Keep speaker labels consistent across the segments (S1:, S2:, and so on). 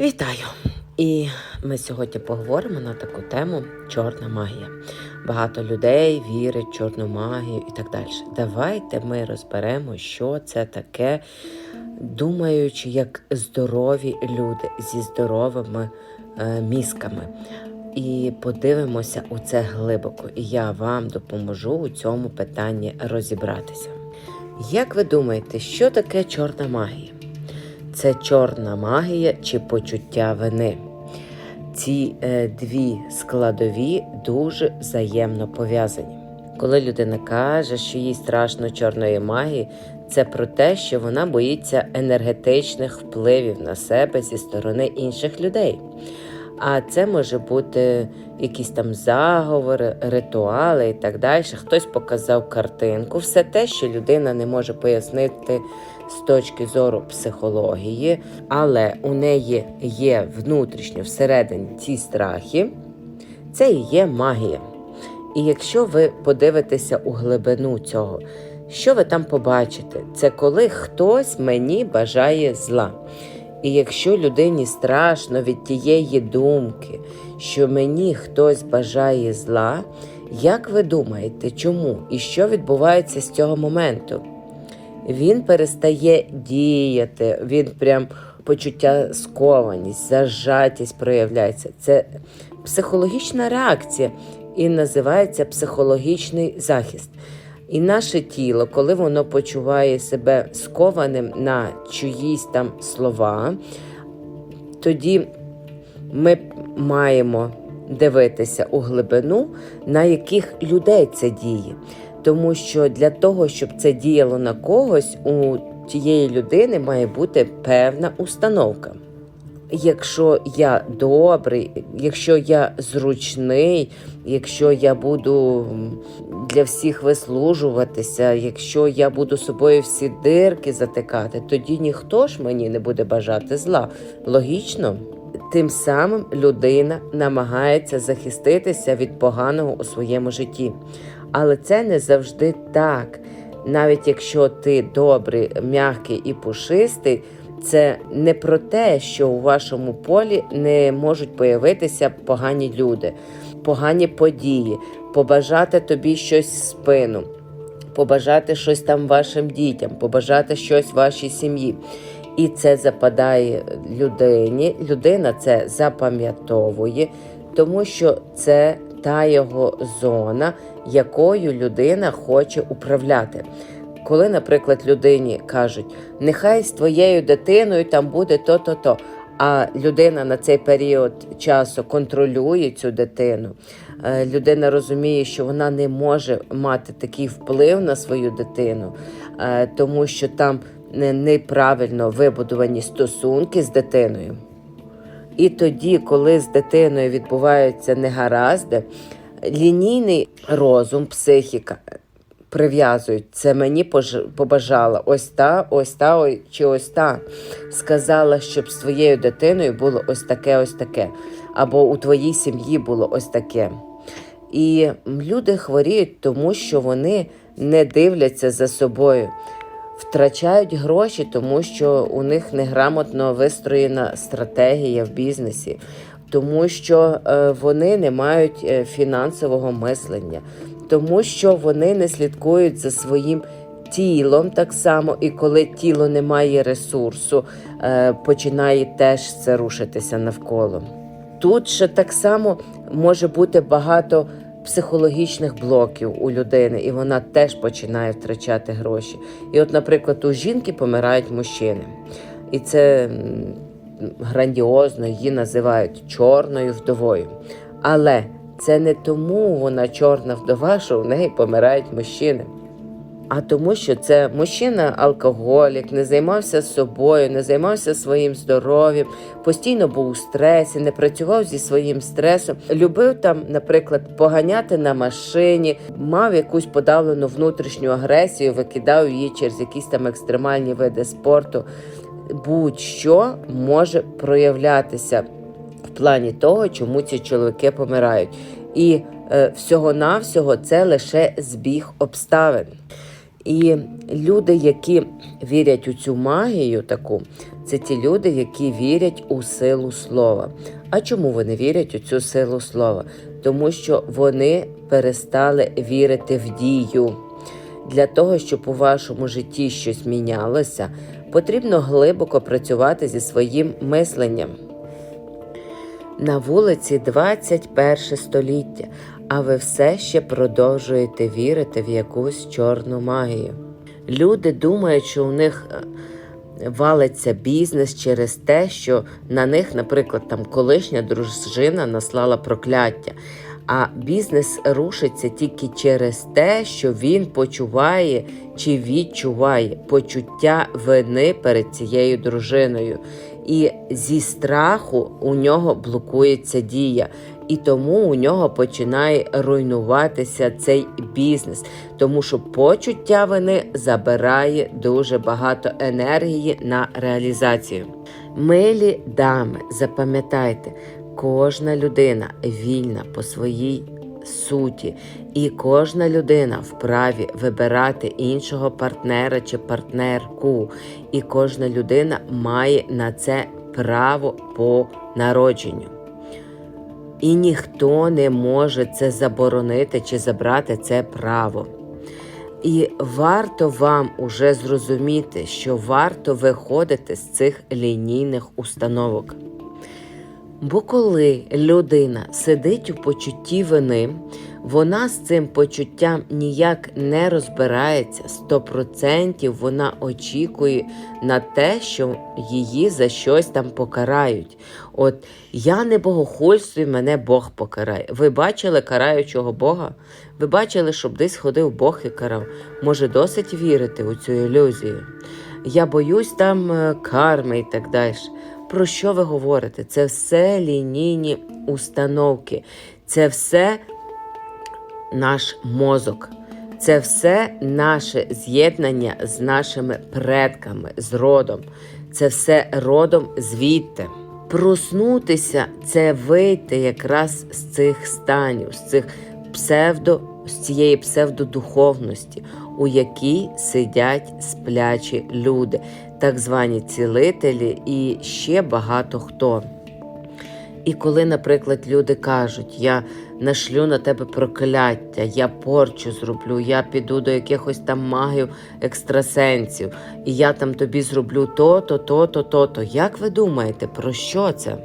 S1: Вітаю! І ми сьогодні поговоримо на таку тему чорна магія. Багато людей вірять в чорну магію і так далі. Давайте ми розберемо, що це таке, думаючи, як здорові люди зі здоровими е, мізками. І подивимося у це глибоко. І я вам допоможу у цьому питанні розібратися. Як ви думаєте, що таке чорна магія? Це чорна магія чи почуття вини. Ці е, дві складові дуже взаємно пов'язані. Коли людина каже, що їй страшно чорної магії, це про те, що вона боїться енергетичних впливів на себе зі сторони інших людей. А це може бути якісь там заговори, ритуали і так далі. Хтось показав картинку, все те, що людина не може пояснити з точки зору психології, але у неї є внутрішньо всередині ці страхи, це і є магія. І якщо ви подивитеся у глибину цього, що ви там побачите? Це коли хтось мені бажає зла. І якщо людині страшно від тієї думки, що мені хтось бажає зла, як ви думаєте, чому і що відбувається з цього моменту? Він перестає діяти, він прям почуття скованість, зажатість проявляється. Це психологічна реакція і називається психологічний захист. І наше тіло, коли воно почуває себе скованим на чиїсь там слова, тоді ми маємо дивитися у глибину, на яких людей це діє. Тому що для того, щоб це діяло на когось, у тієї людини має бути певна установка. Якщо я добрий, якщо я зручний, якщо я буду для всіх вислужуватися, якщо я буду собою всі дирки затикати, тоді ніхто ж мені не буде бажати зла. Логічно. Тим самим людина намагається захиститися від поганого у своєму житті. Але це не завжди так. Навіть якщо ти добрий, м'який і пушистий, це не про те, що у вашому полі не можуть появитися погані люди, погані події, побажати тобі щось в спину, побажати щось там вашим дітям, побажати щось вашій сім'ї. І це западає людині. Людина це запам'ятовує, тому що це та його зона, якою людина хоче управляти. Коли, наприклад, людині кажуть, нехай з твоєю дитиною там буде то-то, то а людина на цей період часу контролює цю дитину. Е, людина розуміє, що вона не може мати такий вплив на свою дитину, е, тому що там неправильно вибудовані стосунки з дитиною. І тоді, коли з дитиною відбуваються негаразди, лінійний розум, психіка прив'язують. Це мені побажала ось та, ось та, чи ось та. Сказала, щоб з твоєю дитиною було ось таке, ось таке. Або у твоїй сім'ї було ось таке. І люди хворіють, тому що вони не дивляться за собою. Втрачають гроші, тому що у них неграмотно вистроєна стратегія в бізнесі, тому що е, вони не мають е, фінансового мислення, тому що вони не слідкують за своїм тілом так само, і коли тіло не має ресурсу, е, починає теж це рушитися навколо. Тут ще так само може бути багато психологічних блоків у людини, і вона теж починає втрачати гроші. І, от, наприклад, у жінки помирають мужчини, і це грандіозно її називають чорною вдовою. Але це не тому вона чорна вдова, що в неї помирають мужчини. А тому, що це мужчина алкоголік, не займався собою, не займався своїм здоров'ям, постійно був у стресі, не працював зі своїм стресом, любив там, наприклад, поганяти на машині, мав якусь подавлену внутрішню агресію, викидав її через якісь там екстремальні види спорту. Будь-що може проявлятися в плані того, чому ці чоловіки помирають. І е, всього-навсього це лише збіг обставин. І люди, які вірять у цю магію, таку, це ті люди, які вірять у силу слова. А чому вони вірять у цю силу слова? Тому що вони перестали вірити в дію. Для того, щоб у вашому житті щось мінялося, потрібно глибоко працювати зі своїм мисленням. На вулиці 21 століття, а ви все ще продовжуєте вірити в якусь чорну магію. Люди думають, що у них е, валиться бізнес через те, що на них, наприклад, там колишня дружина наслала прокляття. А бізнес рушиться тільки через те, що він почуває чи відчуває почуття вини перед цією дружиною. І зі страху у нього блокується дія, і тому у нього починає руйнуватися цей бізнес, тому що почуття вини забирає дуже багато енергії на реалізацію. Милі дами, запам'ятайте, кожна людина вільна по своїй суті, і кожна людина вправі вибирати іншого партнера чи партнерку, і кожна людина має на це право по народженню. І ніхто не може це заборонити чи забрати це право. І варто вам уже зрозуміти, що варто виходити з цих лінійних установок. Бо коли людина сидить у почутті вини, вона з цим почуттям ніяк не розбирається, 100% вона очікує на те, що її за щось там покарають. От я не богохульствую, мене Бог покарає. Ви бачили караючого Бога? Ви бачили, щоб десь ходив Бог і карав. Може, досить вірити у цю ілюзію? Я боюсь там е, карми і так далі. Про що ви говорите? Це все лінійні установки, це все наш мозок, це все наше з'єднання з нашими предками, з родом, це все родом звідти. Проснутися це вийти якраз з цих станів, з цих псевдо, з цієї псевдодуховності, у якій сидять сплячі люди, так звані цілителі і ще багато хто. І коли, наприклад, люди кажуть, я нашлю на тебе прокляття, я порчу зроблю, я піду до якихось там магів екстрасенсів, і я там тобі зроблю то-то, то-то, то-то. Як ви думаєте, про що це?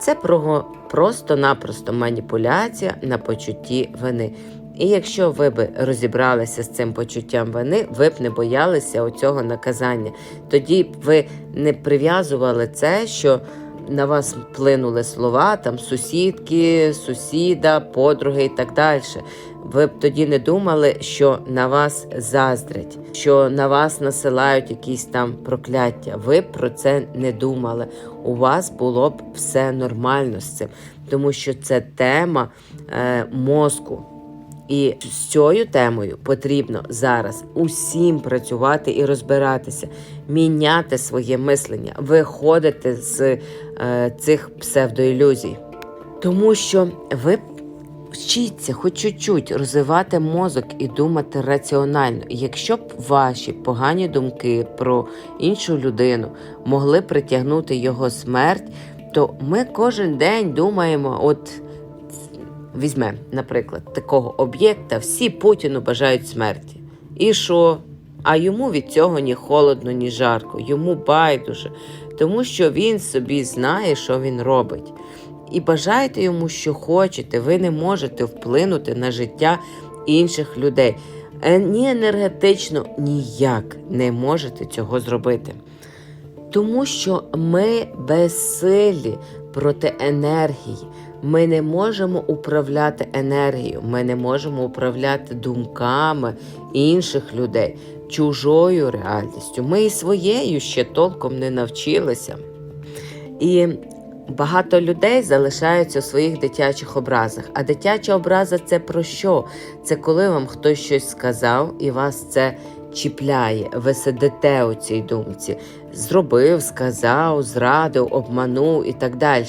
S1: Це про просто-напросто маніпуляція на почутті вини. І якщо ви б розібралися з цим почуттям вини, ви б не боялися оцього наказання. Тоді б ви не прив'язували це, що на вас вплинули слова там сусідки, сусіда, подруги і так далі. Ви б тоді не думали, що на вас заздрять, що на вас насилають якісь там прокляття. Ви б про це не думали. У вас було б все нормально з цим, тому що це тема е, мозку. І з цією темою потрібно зараз усім працювати і розбиратися, міняти своє мислення, виходити з е, цих псевдоілюзій. Тому що ви вчіться хоч чуть-чуть розвивати мозок і думати раціонально. Якщо б ваші погані думки про іншу людину могли притягнути його смерть, то ми кожен день думаємо, от. Візьмемо, наприклад, такого об'єкта, всі Путіну бажають смерті. І що? А йому від цього ні холодно, ні жарко, йому байдуже, тому що він собі знає, що він робить. І бажайте йому, що хочете, ви не можете вплинути на життя інших людей. Е, ні енергетично ніяк не можете цього зробити. Тому що ми безсилі проти енергії. Ми не можемо управляти енергією, ми не можемо управляти думками інших людей, чужою реальністю. Ми і своєю ще толком не навчилися. І багато людей залишаються у своїх дитячих образах. А дитяча образа це про що? Це коли вам хтось щось сказав і вас це чіпляє, ви сидите у цій думці, зробив, сказав, зрадив, обманув і так далі.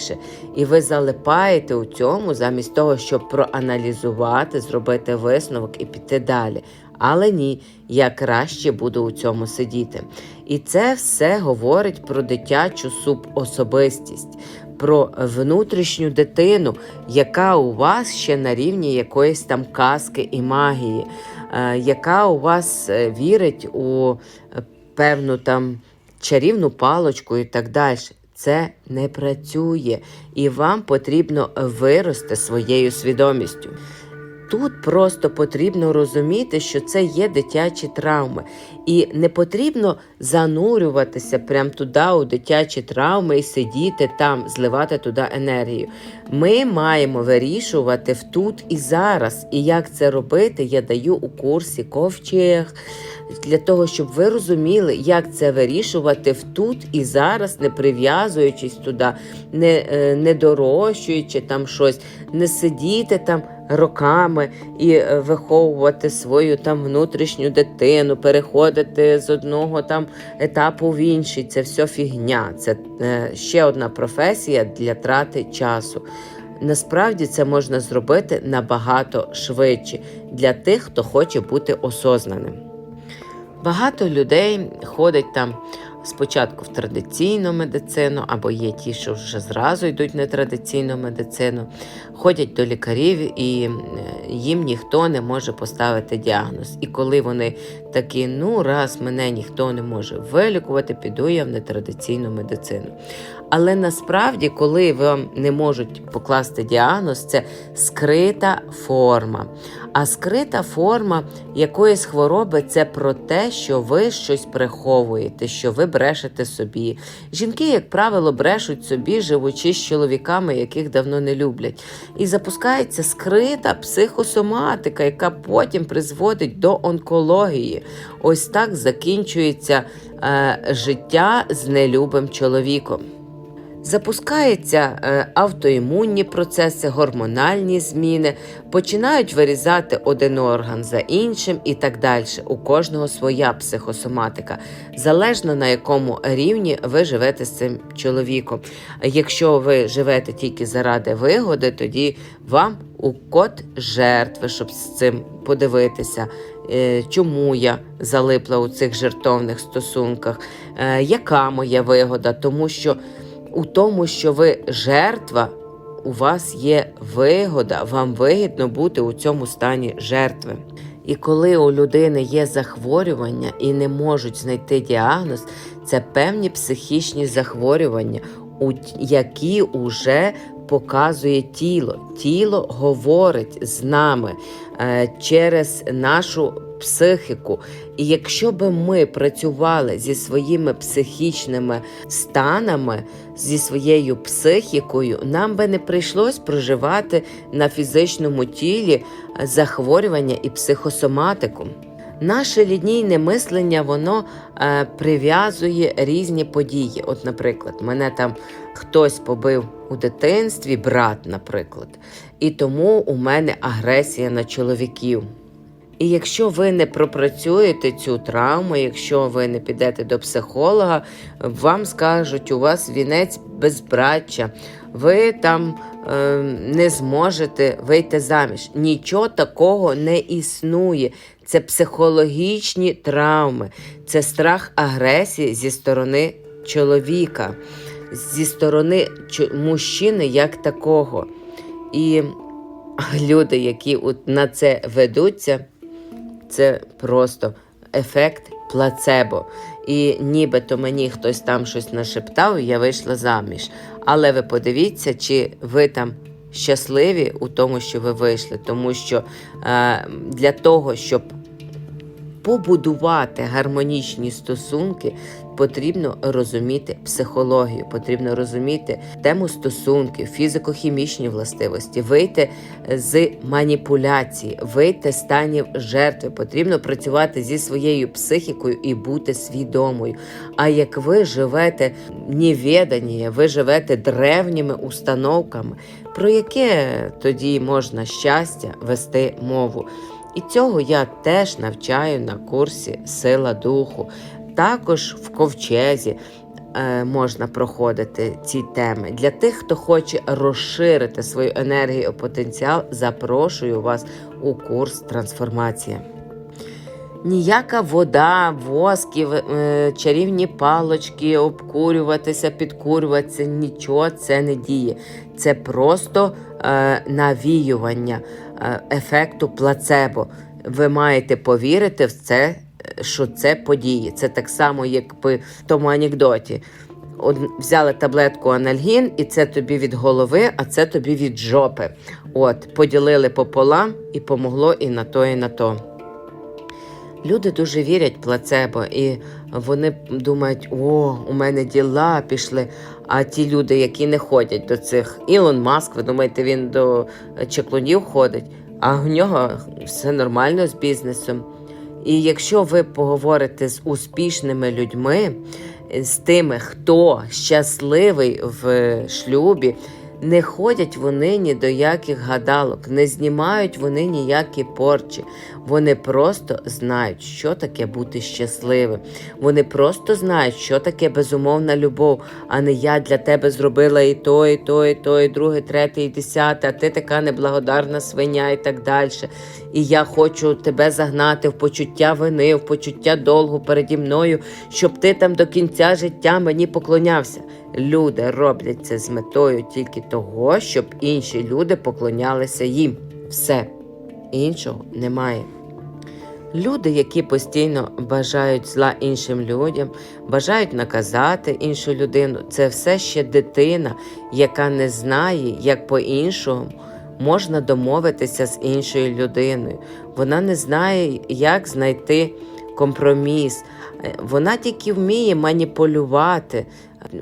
S1: І ви залипаєте у цьому замість того, щоб проаналізувати, зробити висновок і піти далі. Але ні, я краще буду у цьому сидіти. І це все говорить про дитячу субособистість, про внутрішню дитину, яка у вас ще на рівні якоїсь там казки і магії, яка у вас е, вірить у е, певну там чарівну палочку і так далі. Це не працює, і вам потрібно вирости своєю свідомістю. Тут просто потрібно розуміти, що це є дитячі травми, і не потрібно занурюватися прямо туди, у дитячі травми, і сидіти там, зливати туди енергію. Ми маємо вирішувати в тут і зараз. І як це робити, я даю у курсі ковчег. Для того, щоб ви розуміли, як це вирішувати в тут і зараз, не прив'язуючись туди, не, е, не дорощуючи там щось, не сидіти там роками і е, виховувати свою там внутрішню дитину, переходити з одного там етапу в інший. Це все фігня. Це е, ще одна професія для трати часу. Насправді це можна зробити набагато швидше для тих, хто хоче бути осознаним. Багато людей ходить там спочатку в традиційну медицину, або є ті, що вже зразу йдуть в нетрадиційну медицину, ходять до лікарів і е, їм ніхто не може поставити діагноз. І коли вони такі, ну раз мене ніхто не може вилікувати, піду я в нетрадиційну медицину. Але насправді, коли вам не можуть покласти діагноз, це скрита форма. А скрита форма якоїсь хвороби це про те, що ви щось приховуєте, що ви брешете собі. Жінки, як правило, брешуть собі, живучи з чоловіками, яких давно не люблять. І запускається скрита психосоматика, яка потім призводить до онкології. Ось так закінчується е, життя з нелюбим чоловіком. Запускаються е, автоімунні процеси, гормональні зміни, починають вирізати один орган за іншим і так далі. У кожного своя психосоматика, залежно на якому рівні ви живете з цим чоловіком. Якщо ви живете тільки заради вигоди, тоді вам у код жертви, щоб з цим подивитися. е, Чому я залипла у цих жертовних стосунках? Е, Яка моя вигода? Тому що у тому, що ви жертва, у вас є вигода, вам вигідно бути у цьому стані жертви. І коли у людини є захворювання і не можуть знайти діагноз, це певні психічні захворювання, які уже показує тіло. Тіло говорить з нами е, через нашу психіку. І якщо би ми працювали зі своїми психічними станами, зі своєю психікою, нам би не прийшлось проживати на фізичному тілі захворювання і психосоматику. Наше лінійне мислення воно е, прив'язує різні події. От, наприклад, мене там хтось побив у дитинстві, брат, наприклад, і тому у мене агресія на чоловіків. І якщо ви не пропрацюєте цю травму, якщо ви не підете до психолога, вам скажуть, у вас вінець безбраччя, ви там е, не зможете вийти заміж. Нічого такого не існує. Це психологічні травми, це страх агресії зі сторони чоловіка, зі сторони мужчини як такого. І люди, які на це ведуться, це просто ефект плацебо. І нібито мені хтось там щось нашептав, і я вийшла заміж. Але ви подивіться, чи ви там щасливі у тому, що ви вийшли, тому що е, для того, щоб побудувати гармонічні стосунки, потрібно розуміти психологію, потрібно розуміти тему стосунків, фізико-хімічні властивості, вийти з маніпуляції, вийти з станів жертви. Потрібно працювати зі своєю психікою і бути свідомою. А як ви живете невіданні, ви живете древніми установками, про яке тоді можна щастя вести мову? І цього я теж навчаю на курсі Сила духу. Також в ковчезі е, можна проходити ці теми. Для тих, хто хоче розширити свою енергію і потенціал, запрошую вас у курс трансформація. Ніяка вода, воски, е, чарівні палочки, обкурюватися, підкурюватися, нічого це не діє. Це просто е, навіювання ефекту плацебо. Ви маєте повірити в це, що це подіє. Це так само, як в тому анекдоті. Од- Взяли таблетку анальгін, і це тобі від голови, а це тобі від жопи. От, поділили пополам і помогло і на то, і на то. Люди дуже вірять плацебо, і вони думають, о, у мене діла пішли. А ті люди, які не ходять до цих Ілон Маск, ви думаєте, він до чеклунів ходить, а в нього все нормально з бізнесом. І якщо ви поговорите з успішними людьми, з тими, хто щасливий в шлюбі, не ходять вони ні до яких гадалок, не знімають вони ніякі порчі. Вони просто знають, що таке бути щасливим. Вони просто знають, що таке безумовна любов, а не я для тебе зробила і то, і то, і то, і друге, третє, і десяте, а ти така неблагодарна свиня і так далі. І я хочу тебе загнати в почуття вини, в почуття долгу переді мною, щоб ти там до кінця життя мені поклонявся. Люди роблять це з метою тільки того, щоб інші люди поклонялися їм. Все іншого немає. Люди, які постійно бажають зла іншим людям, бажають наказати іншу людину, це все ще дитина, яка не знає, як по-іншому можна домовитися з іншою людиною. Вона не знає, як знайти компроміс. Е, Вона тільки вміє маніпулювати.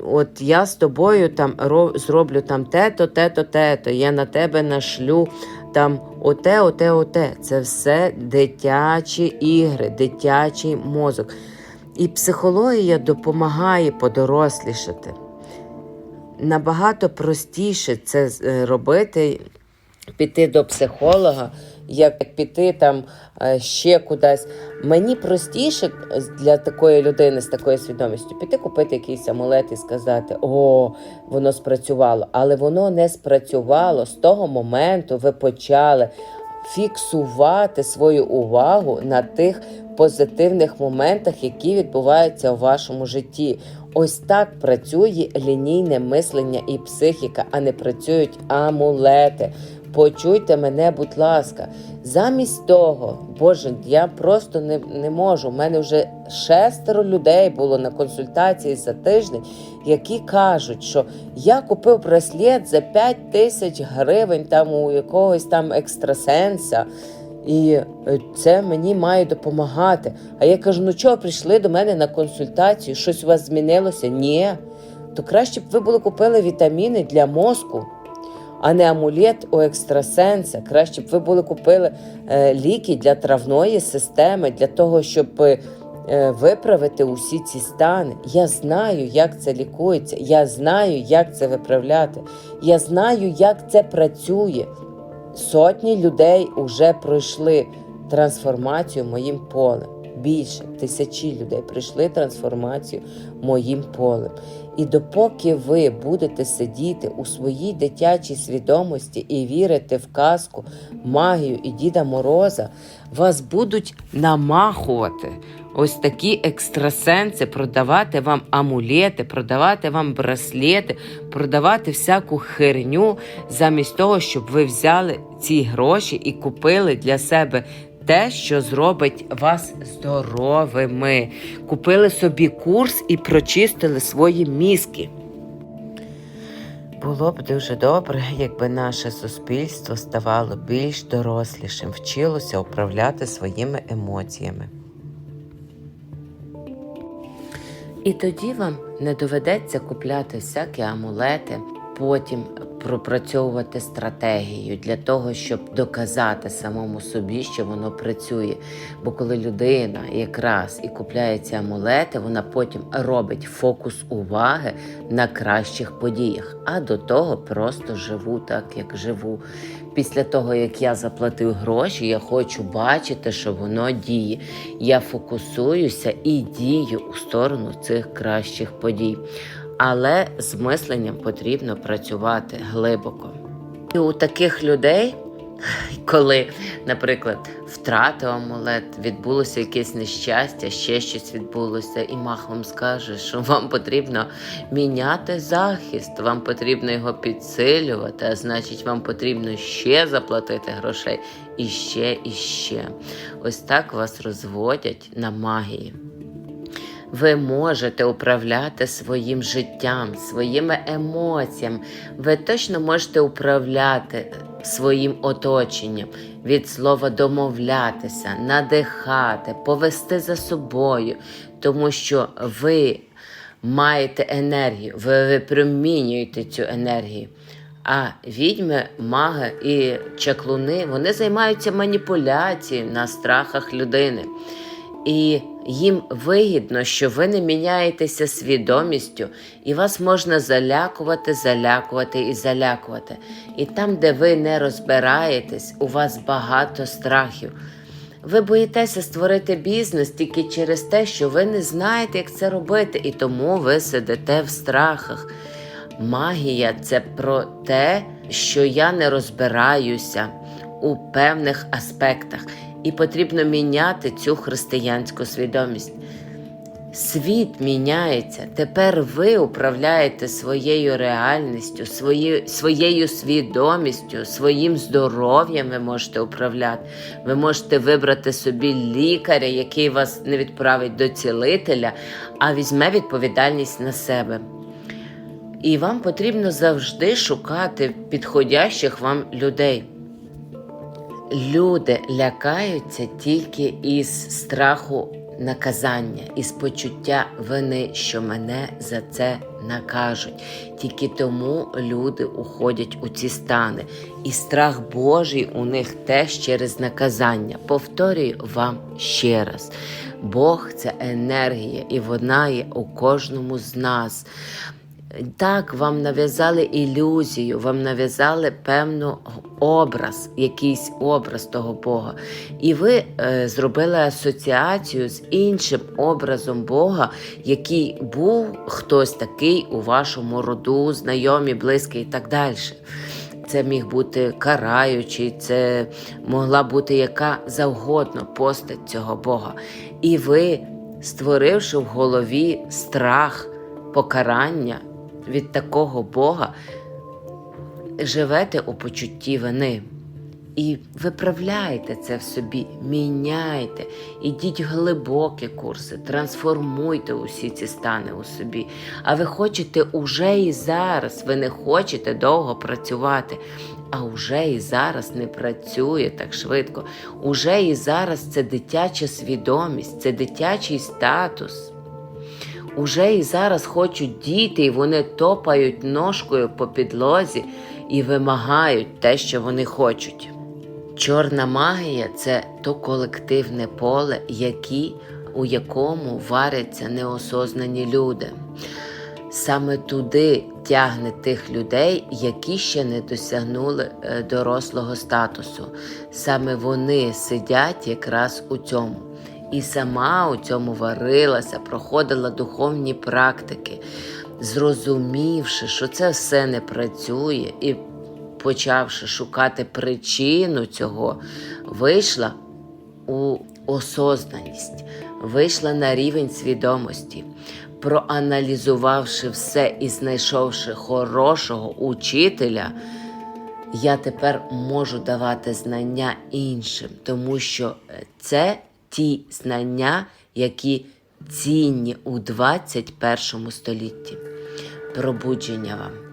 S1: От я з тобою там зроблю там те-то, те-то, те-то, я на тебе нашлю там оте, оте, оте. Це все дитячі ігри, дитячий мозок. І психологія допомагає подорослішати. Набагато простіше це е, робити, піти до психолога, як піти там е, ще кудись. Мені простіше для такої людини з такою свідомістю піти купити якийсь амулет і сказати: О, воно спрацювало. Але воно не спрацювало з того моменту, ви почали фіксувати свою увагу на тих позитивних моментах, які відбуваються у вашому житті. Ось так працює лінійне мислення і психіка, а не працюють амулети. Почуйте мене, будь ласка. Замість того, Боже, я просто не, не можу. У мене вже шестеро людей було на консультації за тиждень, які кажуть, що я купив браслет за 5 тисяч гривень там у якогось там екстрасенса. І е, це мені має допомагати. А я кажу: ну чого прийшли до мене на консультацію? Щось у вас змінилося? Ні. То краще б ви були купили вітаміни для мозку, а не амулет у екстрасенса. Краще б ви були купили е, ліки для травної системи, для того, щоб е, виправити усі ці стани. Я знаю, як це лікується. Я знаю, як це виправляти. Я знаю, як це працює. Сотні людей вже пройшли трансформацію моїм полем. Більше тисячі людей пройшли трансформацію моїм полем. І допоки ви будете сидіти у своїй дитячій свідомості і вірити в казку, магію і Діда Мороза, вас будуть намахувати ось такі екстрасенси, продавати вам амулети, продавати вам браслети, продавати всяку херню, замість того, щоб ви взяли ці гроші і купили для себе. Те, що зробить вас здоровими. Купили собі курс і прочистили свої мізки. Було б дуже добре, якби наше суспільство ставало більш дорослішим, вчилося управляти своїми емоціями. І тоді вам не доведеться купляти всякі амулети, потім пропрацьовувати стратегію для того, щоб доказати самому собі, що воно працює. Бо коли людина якраз і купляє ці амулети, вона потім робить фокус уваги на кращих подіях. А до того просто живу так, як живу. Після того, як я заплатив гроші, я хочу бачити, що воно діє. Я фокусуюся і дію у сторону цих кращих подій. Але з мисленням потрібно працювати глибоко. І у таких людей Коли, наприклад, втратив амулет, відбулося якесь нещастя, ще щось відбулося, і мах вам скаже, що вам потрібно міняти захист, вам потрібно його підсилювати, а значить, вам потрібно ще заплатити грошей і ще, і ще. Ось так вас розводять на магії. Ви можете управляти своїм життям, своїми емоціями. Ви точно можете управляти своїм оточенням від слова домовлятися, надихати, повести за собою, тому що ви маєте енергію, ви випромінюєте цю енергію. А відьми, маги і чаклуни вони займаються маніпуляцією на страхах людини. І їм вигідно, що ви не міняєтеся свідомістю, і вас можна залякувати, залякувати і залякувати. І там, де ви не розбираєтесь, у вас багато страхів. Ви боїтеся створити бізнес тільки через те, що ви не знаєте, як це робити, і тому ви сидите в страхах. Магія це про те, що я не розбираюся у певних аспектах, і потрібно міняти цю християнську свідомість. Світ міняється. Тепер ви управляєте своєю реальністю, свої, своєю свідомістю, своїм здоров'ям ви можете управляти. Ви можете вибрати собі лікаря, який вас не відправить до цілителя, а візьме відповідальність на себе. І вам потрібно завжди шукати підходящих вам людей. Люди лякаються тільки із страху наказання, із почуття вини, що мене за це накажуть. Тільки тому люди уходять у ці стани. І страх Божий у них теж через наказання. Повторюю вам ще раз: Бог це енергія, і вона є у кожному з нас. Так, вам нав'язали ілюзію, вам нав'язали певну образ, якийсь образ того Бога. І ви е, зробили асоціацію з іншим образом Бога, який був хтось такий у вашому роду, знайомі, близький і так далі. Це міг бути караючий, це могла бути яка завгодно постать цього Бога. І ви, створивши в голові страх, покарання від такого Бога, живете у почутті вини. І виправляйте це в собі, міняйте, ідіть глибокі курси, трансформуйте усі ці стани у собі. А ви хочете уже і зараз, ви не хочете довго працювати, а уже і зараз не працює так швидко. Уже і зараз це дитяча свідомість, це дитячий статус. Уже і зараз хочуть діти, і вони топають ножкою по підлозі і вимагають те, що вони хочуть. Чорна магія це то колективне поле, які, у якому варяться неосознані люди. Саме туди тягне тих людей, які ще не досягнули е, дорослого статусу. Саме вони сидять якраз у цьому. І сама у цьому варилася, проходила духовні практики, зрозумівши, що це все не працює, і почавши шукати причину цього, вийшла у осознаність, вийшла на рівень свідомості, проаналізувавши все і знайшовши хорошого учителя. Я тепер можу давати знання іншим, тому що це ті знання, які цінні у 21 столітті. Пробудження вам.